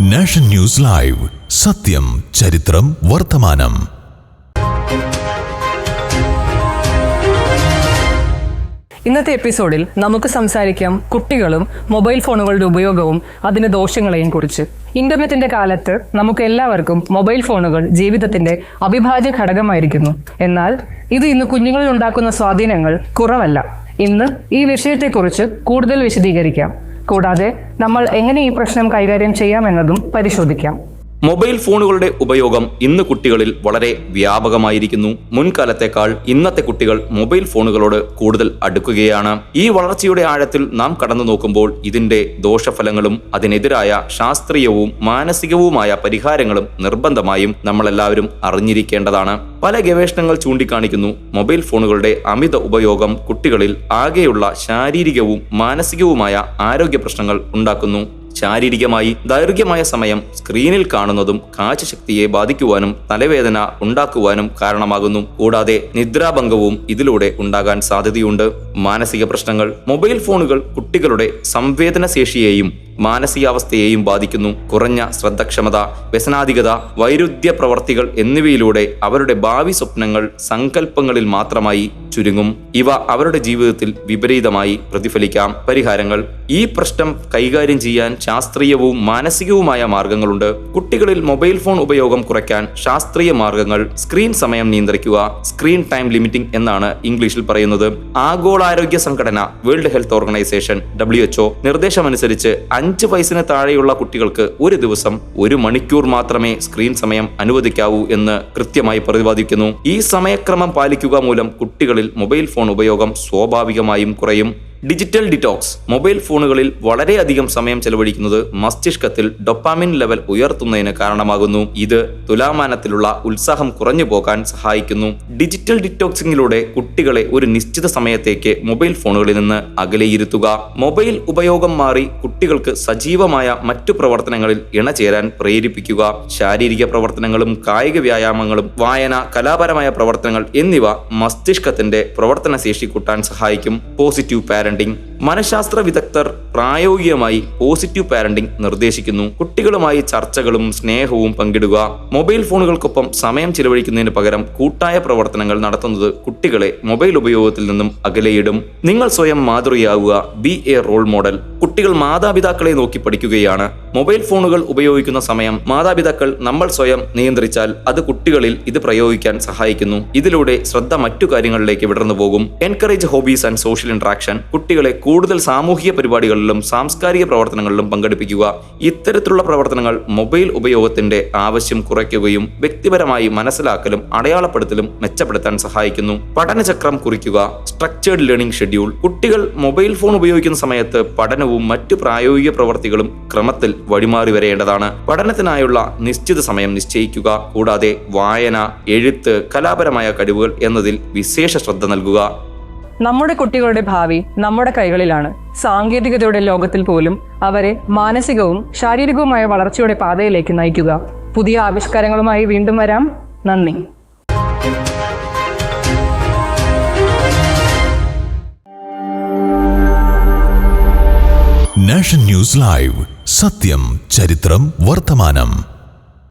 Nation news live. സത്യം ചരിത്രം വർത്തമാനം. ഇന്നത്തെ എപ്പിസോഡിൽ നമുക്ക് സംസാരിക്കാം കുട്ടികളും മൊബൈൽ ഫോണുകളുടെ ഉപയോഗവും അതിന്റെ ദോഷങ്ങളെയും കുറിച്ച്. ഇന്റർനെറ്റിന്റെ കാലത്ത് നമുക്ക് എല്ലാവർക്കും മൊബൈൽ ഫോണുകൾ ജീവിതത്തിന്റെ അവിഭാജ്യ ഘടകമായിരിക്കുന്നു. എന്നാൽ ഇത് ഇന്ന് കുഞ്ഞുങ്ങളിൽ ഉണ്ടാക്കുന്ന സ്വാധീനങ്ങൾ കുറവല്ല. ഇന്ന് ഈ വിഷയത്തെക്കുറിച്ച് കൂടുതൽ വിശദീകരിക്കാം. കൂടാതെ നമ്മൾ എങ്ങനെ ഈ പ്രശ്നം കൈകാര്യം ചെയ്യാമെന്നതും പരിശോധിക്കാം. മൊബൈൽ ഫോണുകളുടെ ഉപയോഗം ഇന്ന് കുട്ടികളിൽ വളരെ വ്യാപകമായിരിക്കുന്നു. മുൻകാലത്തേക്കാൾ ഇന്നത്തെ കുട്ടികൾ മൊബൈൽ ഫോണുകളോട് കൂടുതൽ അടുക്കുകയാണ്. ഈ വളർച്ചയുടെ ആഴത്തിൽ നാം കടന്നു നോക്കുമ്പോൾ ഇതിന്റെ ദോഷഫലങ്ങളും അതിനെതിരായ ശാസ്ത്രീയവും മാനസികവുമായ പരിഹാരങ്ങളും നിർബന്ധമായും നമ്മളെല്ലാവരും അറിഞ്ഞിരിക്കേണ്ടതാണ്. പല ഗവേഷണങ്ങൾ ചൂണ്ടിക്കാണിക്കുന്നു മൊബൈൽ ഫോണുകളുടെ അമിത ഉപയോഗം കുട്ടികളിൽ ആകെയുള്ള ശാരീരികവും മാനസികവുമായ ആരോഗ്യ പ്രശ്നങ്ങൾ ഉണ്ടാക്കുന്നു. ശാരീരികമായി ദൈർഘ്യമായ സമയം സ്ക്രീനിൽ കാണുന്നതും കാഴ്ചശക്തിയെ ബാധിക്കുവാനും തലവേദന ഉണ്ടാക്കുവാനും കാരണമാകുന്നു. കൂടാതെ നിദ്രാഭംഗവും ഇതിലൂടെ ഉണ്ടാകാൻ സാധ്യതയുണ്ട്. മാനസിക പ്രശ്നങ്ങൾ മൊബൈൽ ഫോണുകൾ കുട്ടികളുടെ സംവേദനശേഷിയെയും മാനസികാവസ്ഥയെയും ബാധിക്കുന്നു. കുറഞ്ഞ ശ്രദ്ധക്ഷമത വ്യസനാധികത വൈരുദ്ധ്യ പ്രവർത്തികൾ എന്നിവയിലൂടെ അവരുടെ ഭാവി സ്വപ്നങ്ങൾ സങ്കല്പങ്ങളിൽ മാത്രമായി ചുരുങ്ങും. ഇവ അവരുടെ ജീവിതത്തിൽ വിപരീതമായി പ്രതിഫലിക്കാം. പരിഹാരങ്ങൾ. ഈ പ്രശ്നം കൈകാര്യം ചെയ്യാൻ ശാസ്ത്രീയവും മാനസികവുമായ മാർഗങ്ങളുണ്ട്. കുട്ടികളിൽ മൊബൈൽ ഫോൺ ഉപയോഗം കുറയ്ക്കാൻ ശാസ്ത്രീയ മാർഗങ്ങൾ. സ്ക്രീൻ സമയം നിയന്ത്രിക്കുക. സ്ക്രീൻ ടൈം ലിമിറ്റിംഗ് എന്നാണ് ഇംഗ്ലീഷിൽ പറയുന്നത്. ആഗോളാരോഗ്യ സംഘടന world health organisation W H O നിർദ്ദേശമനുസരിച്ച് അഞ്ച് വയസ്സിന് താഴെയുള്ള കുട്ടികൾക്ക് ഒരു ദിവസം ഒരു മണിക്കൂർ മാത്രമേ സ്ക്രീൻ സമയം അനുവദിക്കാവൂ എന്ന് കൃത്യമായി പ്രതിപാദിക്കുന്നു. ഈ സമയക്രമം പാലിക്കുക മൂലം കുട്ടികളിൽ മൊബൈൽ ഫോൺ ഉപയോഗം സ്വാഭാവികമായും കുറയും. ഡിജിറ്റൽ ഡിറ്റോക്സ് മൊബൈൽ ഫോണുകളിൽ വളരെയധികം സമയം ചെലവഴിക്കുന്നത് മസ്തിഷ്കത്തിൽ ഡൊപ്പാമിൻ ലെവൽ ഉയർത്തുന്നതിന് കാരണമാകുന്നു. ഇത് തുലാമാനത്തിലുള്ള ഉത്സാഹം കുറഞ്ഞു പോകാൻ സഹായിക്കുന്നു. ഡിജിറ്റൽ ഡിറ്റോക്സിങ്ങിലൂടെ കുട്ടികളെ ഒരു നിശ്ചിത സമയത്തേക്ക് മൊബൈൽ ഫോണുകളിൽ നിന്ന് അകലെയിരുത്തുക. മൊബൈൽ ഉപയോഗം മാറി കുട്ടികൾക്ക് സജീവമായ മറ്റു പ്രവർത്തനങ്ങളിൽ ഇണചേരാൻ പ്രേരിപ്പിക്കുക. ശാരീരിക പ്രവർത്തനങ്ങളും കായിക വ്യായാമങ്ങളും വായന കലാപരമായ പ്രവർത്തനങ്ങൾ എന്നിവ മസ്തിഷ്കത്തിന്റെ പ്രവർത്തനശേഷി കൂട്ടാൻ സഹായിക്കും. പോസിറ്റീവ് പാരന്റിംഗ് മനഃശാസ്ത്ര വിദഗ്ധർ പ്രായോഗികമായി പോസിറ്റീവ് പാരന്റിംഗ് നിർദ്ദേശിക്കുന്നു. കുട്ടികളുമായി ചർച്ചകളും സ്നേഹവും പങ്കിടുക. മൊബൈൽ ഫോണുകൾക്കൊപ്പം സമയം ചിലവഴിക്കുന്നതിന് പകരം കൂട്ടായ പ്രവർത്തനങ്ങൾ നടത്തുന്നത് കുട്ടികളെ മൊബൈൽ ഉപയോഗത്തിൽ നിന്നും അകലെയിടും. നിങ്ങൾ സ്വയം മാതൃകയാവുക. ബി എ റോൾ മോഡൽ കുട്ടികൾ മാതാപിതാക്കളെ നോക്കി പഠിക്കുകയാണ്. മൊബൈൽ ഫോണുകൾ ഉപയോഗിക്കുന്ന സമയം മാതാപിതാക്കൾ നമ്മൾ സ്വയം നിയന്ത്രിച്ചാൽ അത് കുട്ടികളിൽ ഇത് പ്രയോഗിക്കാൻ സഹായിക്കുന്നു. ഇതിലൂടെ ശ്രദ്ധ മറ്റു കാര്യങ്ങളിലേക്ക് വിടർന്നു പോകും encourage hobbies and social interaction കുട്ടികളെ കൂടുതൽ സാമൂഹിക പരിപാടികളിലും സാംസ്കാരിക പ്രവർത്തനങ്ങളിലും പങ്കെടുപ്പിക്കുക. ഇത്തരത്തിലുള്ള പ്രവർത്തനങ്ങൾ മൊബൈൽ ഉപയോഗത്തിന്റെ ആവശ്യം കുറയ്ക്കുകയും വ്യക്തിപരമായി മനസ്സിലാക്കലും അടയാളപ്പെടുത്തലും മെച്ചപ്പെടുത്താൻ സഹായിക്കുന്നു. പഠനചക്രം കുറിക്കുക സ്ട്രക്ചേർഡ് ലേണിംഗ് ഷെഡ്യൂൾ കുട്ടികൾ മൊബൈൽ ഫോൺ ഉപയോഗിക്കുന്ന സമയത്ത് പഠനവും മറ്റു പ്രായോഗിക പ്രവർത്തികളും ക്രമത്തിൽ വഴിമാറി വരേണ്ടതാണ്. പഠനത്തിനായുള്ള നിശ്ചിത സമയം നിശ്ചയിക്കുക കൂടാതെ വായന എഴുത്ത് കലാപരമായ കഴിവുകൾ എന്നതിൽ വിശേഷ ശ്രദ്ധ നൽകുക. നമ്മുടെ കുട്ടികളുടെ ഭാവി നമ്മുടെ കൈകളിലാണ്. സാങ്കേതികതയുടെ ലോകത്തിൽ പോലും അവരെ മാനസികവും ശാരീരികവുമായ വളർച്ചയുടെ പാതയിലേക്ക് നയിക്കുക. പുതിയ ആവിഷ്കാരങ്ങളുമായി വീണ്ടും വരാം. നന്ദി. Nation news live. സത്യം ചരിത്രം വർത്തമാനം.